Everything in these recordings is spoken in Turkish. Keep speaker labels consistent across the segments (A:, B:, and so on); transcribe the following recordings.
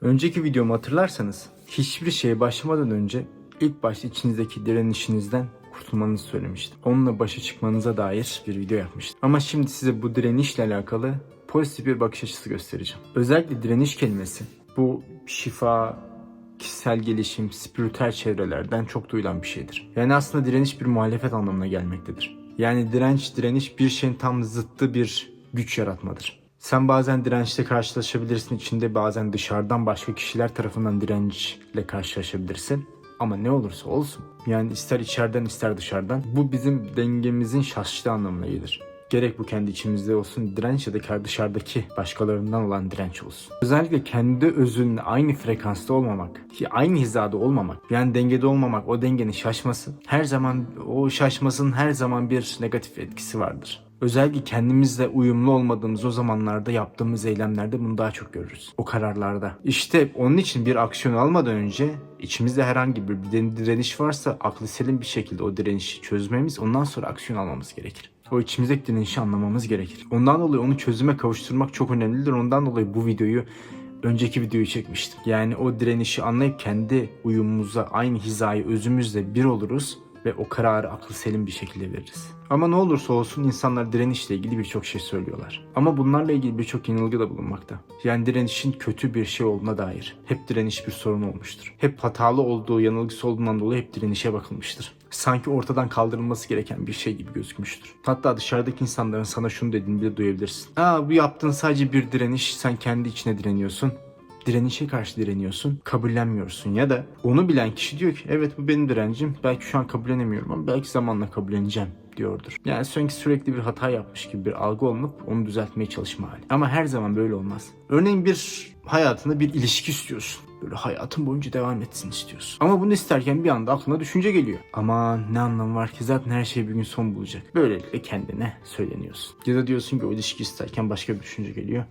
A: Önceki videomu hatırlarsanız hiçbir şeye başlamadan önce ilk başta içinizdeki direnişinizden kurtulmanızı söylemiştim. Onunla başa çıkmanıza dair bir video yapmıştım. Ama şimdi size bu direnişle alakalı pozitif bir bakış açısı göstereceğim. Özellikle direniş kelimesi bu şifa, kişisel gelişim, spiritüel çevrelerden çok duyulan bir şeydir. Yani aslında direniş bir muhalefet anlamına gelmektedir. Yani direnç, direniş bir şeyin tam zıttı bir güç yaratmadır. Sen bazen dirençle karşılaşabilirsin içinde bazen dışarıdan başka kişiler tarafından dirençle karşılaşabilirsin. Ama ne olursa olsun yani ister içeriden ister dışarıdan bu bizim dengemizin şaştığı anlamına gelir. Gerek bu kendi içimizde olsun direnç ya da dışarıdaki başkalarından olan direnç olsun. Özellikle kendi özünle aynı frekansta olmamak, aynı hizada olmamak, yani dengede olmamak, o dengenin şaşması, her zaman o şaşmasının her zaman bir negatif etkisi vardır. Özellikle kendimizle uyumlu olmadığımız o zamanlarda yaptığımız eylemlerde bunu daha çok görürüz. O kararlarda. İşte onun için bir aksiyon almadan önce içimizde herhangi bir direniş varsa aklı selim bir şekilde o direnişi çözmemiz ondan sonra aksiyon almamız gerekir. O içimizdeki direnişi anlamamız gerekir. Ondan dolayı onu çözüme kavuşturmak çok önemlidir. Ondan dolayı bu videoyu önceki videoyu çekmiştim. Yani o direnişi anlayıp kendi uyumumuza aynı hizayı özümüzle bir oluruz ve o kararı aklı selim bir şekilde veririz. Ama ne olursa olsun insanlar direnişle ilgili birçok şey söylüyorlar. Ama bunlarla ilgili birçok yanılgı da bulunmakta. Yani direnişin kötü bir şey olduğuna dair. Hep direniş bir sorun olmuştur. Hep hatalı olduğu, yanılgısı olduğundan dolayı hep direnişe bakılmıştır. Sanki ortadan kaldırılması gereken bir şey gibi gözükmüştür. Hatta dışarıdaki insanların sana şunu dediğini bile duyabilirsin. Aa bu yaptığın sadece bir direniş, sen kendi içine direniyorsun direnişe karşı direniyorsun, kabullenmiyorsun ya da onu bilen kişi diyor ki evet bu benim direncim belki şu an kabullenemiyorum ama belki zamanla kabulleneceğim diyordur. Yani sanki sürekli bir hata yapmış gibi bir algı olunup onu düzeltmeye çalışma hali. Ama her zaman böyle olmaz. Örneğin bir hayatında bir ilişki istiyorsun. Böyle hayatın boyunca devam etsin istiyorsun. Ama bunu isterken bir anda aklına düşünce geliyor. Ama ne anlamı var ki zaten her şey bir gün son bulacak. Böylelikle kendine söyleniyorsun. Ya da diyorsun ki o ilişki isterken başka bir düşünce geliyor.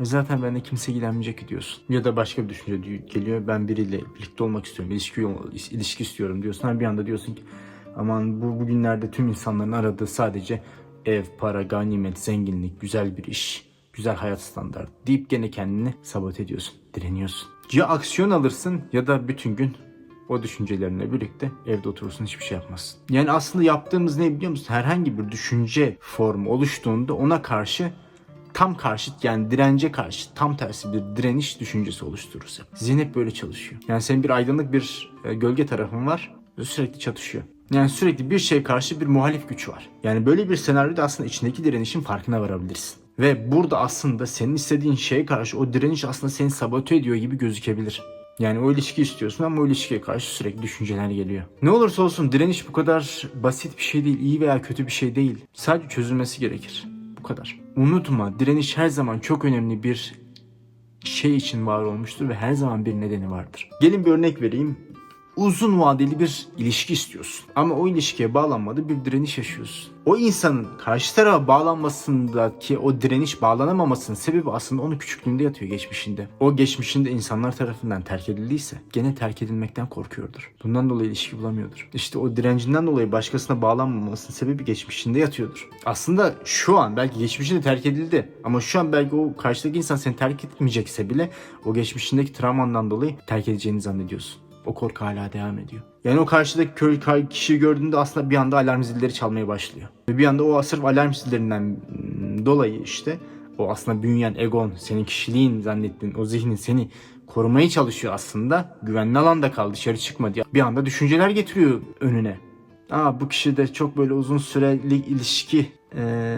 A: E Zaten bende kimse ilgilenmeyecek diyorsun. Ya da başka bir düşünce geliyor. Ben biriyle birlikte olmak istiyorum. ilişki, ilişki istiyorum diyorsun. Ama bir anda diyorsun ki aman bu bugünlerde tüm insanların aradığı sadece ev, para, ganimet, zenginlik, güzel bir iş, güzel hayat standartı deyip gene kendini sabote ediyorsun. Direniyorsun. Ya aksiyon alırsın ya da bütün gün o düşüncelerinle birlikte evde oturursun hiçbir şey yapmazsın. Yani aslında yaptığımız ne biliyor musun? Herhangi bir düşünce formu oluştuğunda ona karşı tam karşıt yani dirence karşı tam tersi bir direniş düşüncesi oluştururuz hep. Zihin hep böyle çalışıyor. Yani senin bir aydınlık bir e, gölge tarafın var sürekli çatışıyor. Yani sürekli bir şey karşı bir muhalif güç var. Yani böyle bir senaryoda aslında içindeki direnişin farkına varabilirsin. Ve burada aslında senin istediğin şeye karşı o direniş aslında seni sabote ediyor gibi gözükebilir. Yani o ilişki istiyorsun ama o ilişkiye karşı sürekli düşünceler geliyor. Ne olursa olsun direniş bu kadar basit bir şey değil, iyi veya kötü bir şey değil. Sadece çözülmesi gerekir. Kadar. Unutma direniş her zaman çok önemli bir şey için var olmuştur ve her zaman bir nedeni vardır. Gelin bir örnek vereyim. Uzun vadeli bir ilişki istiyorsun. Ama o ilişkiye bağlanmadı bir direniş yaşıyorsun. O insanın karşı tarafa bağlanmasındaki o direniş bağlanamamasının sebebi aslında onun küçüklüğünde yatıyor geçmişinde. O geçmişinde insanlar tarafından terk edildiyse gene terk edilmekten korkuyordur. Bundan dolayı ilişki bulamıyordur. İşte o direncinden dolayı başkasına bağlanmamasının sebebi geçmişinde yatıyordur. Aslında şu an belki geçmişinde terk edildi ama şu an belki o karşıdaki insan seni terk etmeyecekse bile o geçmişindeki travmandan dolayı terk edeceğini zannediyorsun o korku hala devam ediyor. Yani o karşıdaki köy kişiyi gördüğünde aslında bir anda alarm zilleri çalmaya başlıyor. Ve bir anda o sırf alarm zillerinden dolayı işte o aslında büyüyen egon, senin kişiliğin zannettiğin o zihnin seni korumaya çalışıyor aslında. Güvenli alanda kal dışarı çıkma diye. Bir anda düşünceler getiriyor önüne. Aa bu kişi de çok böyle uzun süreli ilişki ee,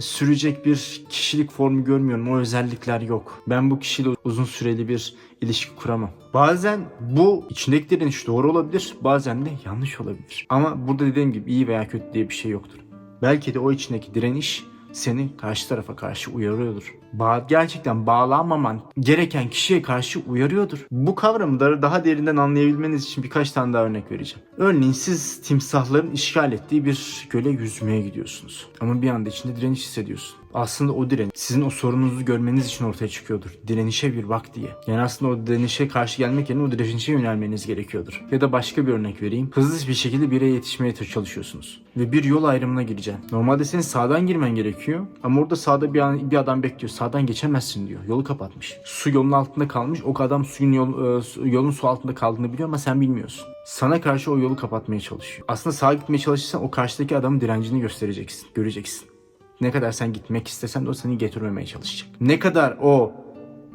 A: sürecek bir kişilik formu görmüyorum. O özellikler yok. Ben bu kişiyle uzun süreli bir ilişki kuramam. Bazen bu içindeki direniş doğru olabilir. Bazen de yanlış olabilir. Ama burada dediğim gibi iyi veya kötü diye bir şey yoktur. Belki de o içindeki direniş seni karşı tarafa karşı uyarıyordur. Ba gerçekten bağlanmaman gereken kişiye karşı uyarıyordur. Bu kavramı da daha derinden anlayabilmeniz için birkaç tane daha örnek vereceğim. Örneğin siz timsahların işgal ettiği bir göle yüzmeye gidiyorsunuz. Ama bir anda içinde direniş hissediyorsun. Aslında o direniş sizin o sorununuzu görmeniz için ortaya çıkıyordur. Direnişe bir bak diye. Yani aslında o direnişe karşı gelmek yerine o direnişe yönelmeniz gerekiyordur. Ya da başka bir örnek vereyim. Hızlı bir şekilde bir yetişmeye çalışıyorsunuz. Ve bir yol ayrımına gireceksin. Normalde senin sağdan girmen gerekiyor. Ama orada sağda bir, an- bir adam bekliyor. Sağdan geçemezsin diyor. Yolu kapatmış. Su yolun altında kalmış. O adam suyun yol, e, yolun su altında kaldığını biliyor ama sen bilmiyorsun. Sana karşı o yolu kapatmaya çalışıyor. Aslında sağa gitmeye çalışırsan o karşıdaki adamın direncini göstereceksin. Göreceksin. Ne kadar sen gitmek istesen de o seni getirmemeye çalışacak. Ne kadar o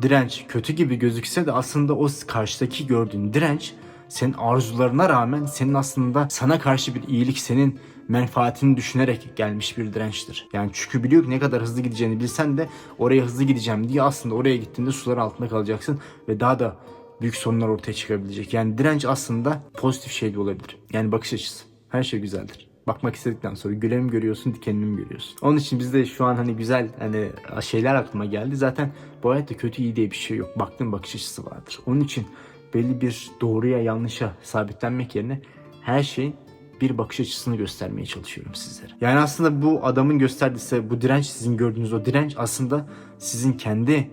A: direnç kötü gibi gözükse de aslında o karşıdaki gördüğün direnç senin arzularına rağmen senin aslında sana karşı bir iyilik, senin menfaatini düşünerek gelmiş bir dirençtir. Yani çünkü biliyor ki ne kadar hızlı gideceğini bilsen de oraya hızlı gideceğim diye aslında oraya gittiğinde sular altında kalacaksın ve daha da büyük sorunlar ortaya çıkabilecek. Yani direnç aslında pozitif şey de olabilir. Yani bakış açısı. Her şey güzeldir. Bakmak istedikten sonra güleni mi görüyorsun, dikenini mi görüyorsun? Onun için bizde şu an hani güzel hani şeyler aklıma geldi. Zaten bu hayatta kötü iyi diye bir şey yok. Baktığın bakış açısı vardır. Onun için belli bir doğruya yanlışa sabitlenmek yerine her şeyin bir bakış açısını göstermeye çalışıyorum sizlere. Yani aslında bu adamın gösterdiği size bu direnç sizin gördüğünüz o direnç aslında sizin kendi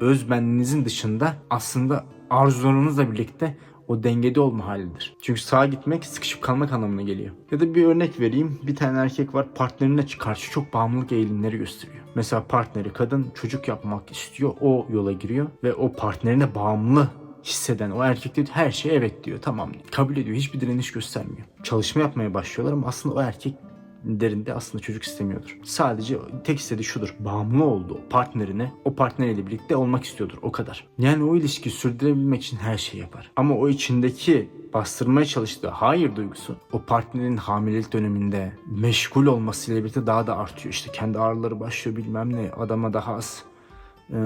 A: öz benliğinizin dışında aslında arzularınızla birlikte o dengede olma halidir. Çünkü sağa gitmek sıkışıp kalmak anlamına geliyor. Ya da bir örnek vereyim. Bir tane erkek var partnerine karşı çok bağımlılık eğilimleri gösteriyor. Mesela partneri kadın çocuk yapmak istiyor. O yola giriyor ve o partnerine bağımlı hisseden o erkek de her şeye evet diyor. Tamam. Kabul ediyor. Hiçbir direniş göstermiyor. Çalışma yapmaya başlıyorlar ama aslında o erkek derinde aslında çocuk istemiyordur. Sadece tek istediği şudur. Bağımlı olduğu partnerine, o partneriyle birlikte olmak istiyordur. O kadar. Yani o ilişki sürdürebilmek için her şeyi yapar. Ama o içindeki bastırmaya çalıştığı hayır duygusu o partnerin hamilelik döneminde meşgul olmasıyla birlikte daha da artıyor. İşte kendi ağrıları başlıyor bilmem ne adama daha az e,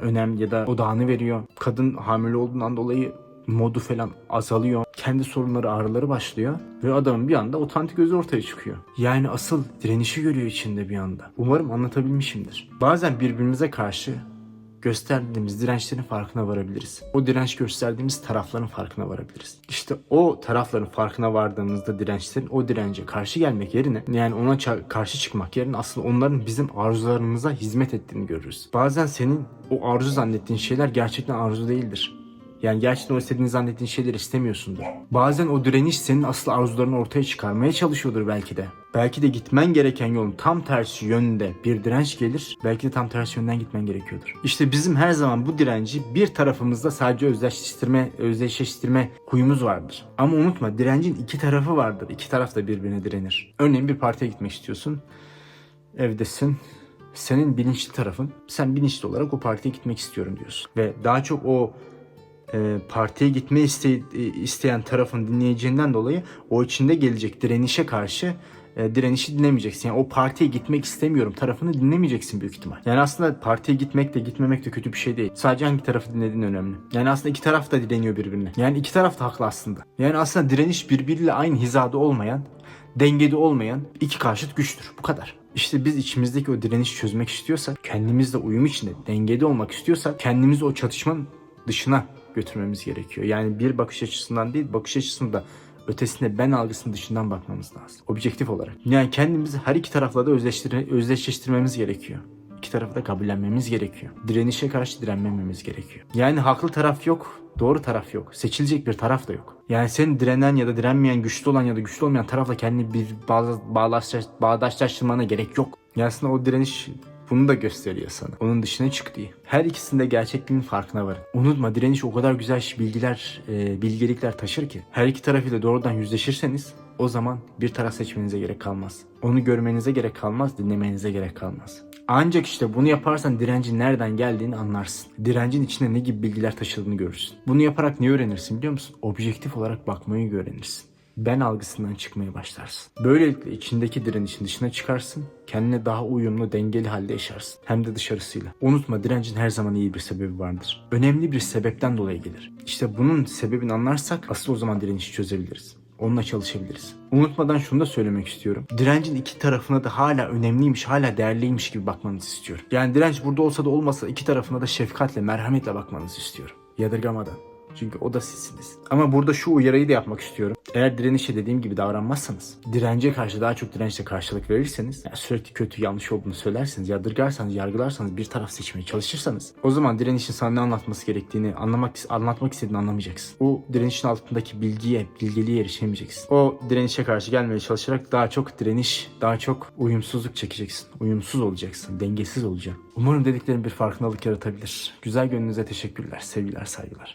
A: önem ya da odağını veriyor. Kadın hamile olduğundan dolayı modu falan azalıyor. Kendi sorunları ağrıları başlıyor. Ve adamın bir anda otantik gözü ortaya çıkıyor. Yani asıl direnişi görüyor içinde bir anda. Umarım anlatabilmişimdir. Bazen birbirimize karşı gösterdiğimiz dirençlerin farkına varabiliriz. O direnç gösterdiğimiz tarafların farkına varabiliriz. İşte o tarafların farkına vardığımızda dirençlerin o dirence karşı gelmek yerine yani ona karşı çıkmak yerine aslında onların bizim arzularımıza hizmet ettiğini görürüz. Bazen senin o arzu zannettiğin şeyler gerçekten arzu değildir. Yani gerçekten o istediğini zannettiğin şeyleri istemiyorsundur. Bazen o direniş senin asıl arzularını ortaya çıkarmaya çalışıyordur belki de. Belki de gitmen gereken yolun tam tersi yönünde bir direnç gelir. Belki de tam tersi yönden gitmen gerekiyordur. İşte bizim her zaman bu direnci bir tarafımızda sadece özdeşleştirme, özdeşleştirme huyumuz vardır. Ama unutma direncin iki tarafı vardır. İki taraf da birbirine direnir. Örneğin bir partiye gitmek istiyorsun. Evdesin senin bilinçli tarafın sen bilinçli olarak o partiye gitmek istiyorum diyorsun. Ve daha çok o e, partiye gitme iste- e, isteyen tarafın dinleyeceğinden dolayı o içinde gelecek direnişe karşı e, direnişi dinlemeyeceksin. Yani o partiye gitmek istemiyorum tarafını dinlemeyeceksin büyük ihtimal. Yani aslında partiye gitmek de gitmemek de kötü bir şey değil. Sadece hangi tarafı dinlediğin önemli. Yani aslında iki taraf da direniyor birbirine. Yani iki taraf da haklı aslında. Yani aslında direniş birbiriyle aynı hizada olmayan, dengede olmayan iki karşıt güçtür. Bu kadar. İşte biz içimizdeki o direnişi çözmek istiyorsak, kendimizle uyum içinde dengede olmak istiyorsak kendimizi o çatışmanın dışına götürmemiz gerekiyor. Yani bir bakış açısından değil, bakış açısında ötesinde ben algısının dışından bakmamız lazım. Objektif olarak. Yani kendimizi her iki tarafla da özdeştir özdeşleştirmemiz gerekiyor. İki tarafı da kabullenmemiz gerekiyor. Direnişe karşı direnmememiz gerekiyor. Yani haklı taraf yok, doğru taraf yok. Seçilecek bir taraf da yok. Yani senin direnen ya da direnmeyen, güçlü olan ya da güçlü olmayan tarafla kendini bir bağdaşlaştırmana gerek yok. Yani aslında o direniş bunu da gösteriyor sana. Onun dışına çık diye. Her ikisinde gerçekliğin farkına varın. Unutma direniş o kadar güzel bilgiler, e, bilgelikler taşır ki. Her iki tarafıyla doğrudan yüzleşirseniz o zaman bir taraf seçmenize gerek kalmaz. Onu görmenize gerek kalmaz, dinlemenize gerek kalmaz. Ancak işte bunu yaparsan direncin nereden geldiğini anlarsın. Direncin içinde ne gibi bilgiler taşıdığını görürsün. Bunu yaparak ne öğrenirsin biliyor musun? Objektif olarak bakmayı öğrenirsin ben algısından çıkmaya başlarsın. Böylelikle içindeki direnişin dışına çıkarsın, kendine daha uyumlu, dengeli halde yaşarsın. Hem de dışarısıyla. Unutma direncin her zaman iyi bir sebebi vardır. Önemli bir sebepten dolayı gelir. İşte bunun sebebini anlarsak asıl o zaman direnişi çözebiliriz. Onunla çalışabiliriz. Unutmadan şunu da söylemek istiyorum. Direncin iki tarafına da hala önemliymiş, hala değerliymiş gibi bakmanızı istiyorum. Yani direnç burada olsa da olmasa iki tarafına da şefkatle, merhametle bakmanızı istiyorum. Yadırgamadan. Çünkü o da sizsiniz. Ama burada şu uyarıyı da yapmak istiyorum. Eğer direnişe dediğim gibi davranmazsanız, dirence karşı daha çok dirençle karşılık verirseniz, yani sürekli kötü yanlış olduğunu söylerseniz, yadırgarsanız, yargılarsanız, bir taraf seçmeye çalışırsanız, o zaman direnişin sana ne anlatması gerektiğini, anlamak anlatmak istediğini anlamayacaksın. O direnişin altındaki bilgiye, bilgeliğe erişemeyeceksin. O direnişe karşı gelmeye çalışarak daha çok direniş, daha çok uyumsuzluk çekeceksin. Uyumsuz olacaksın, dengesiz olacaksın. Umarım dediklerim bir farkındalık yaratabilir. Güzel gönlünüze teşekkürler, sevgiler, saygılar.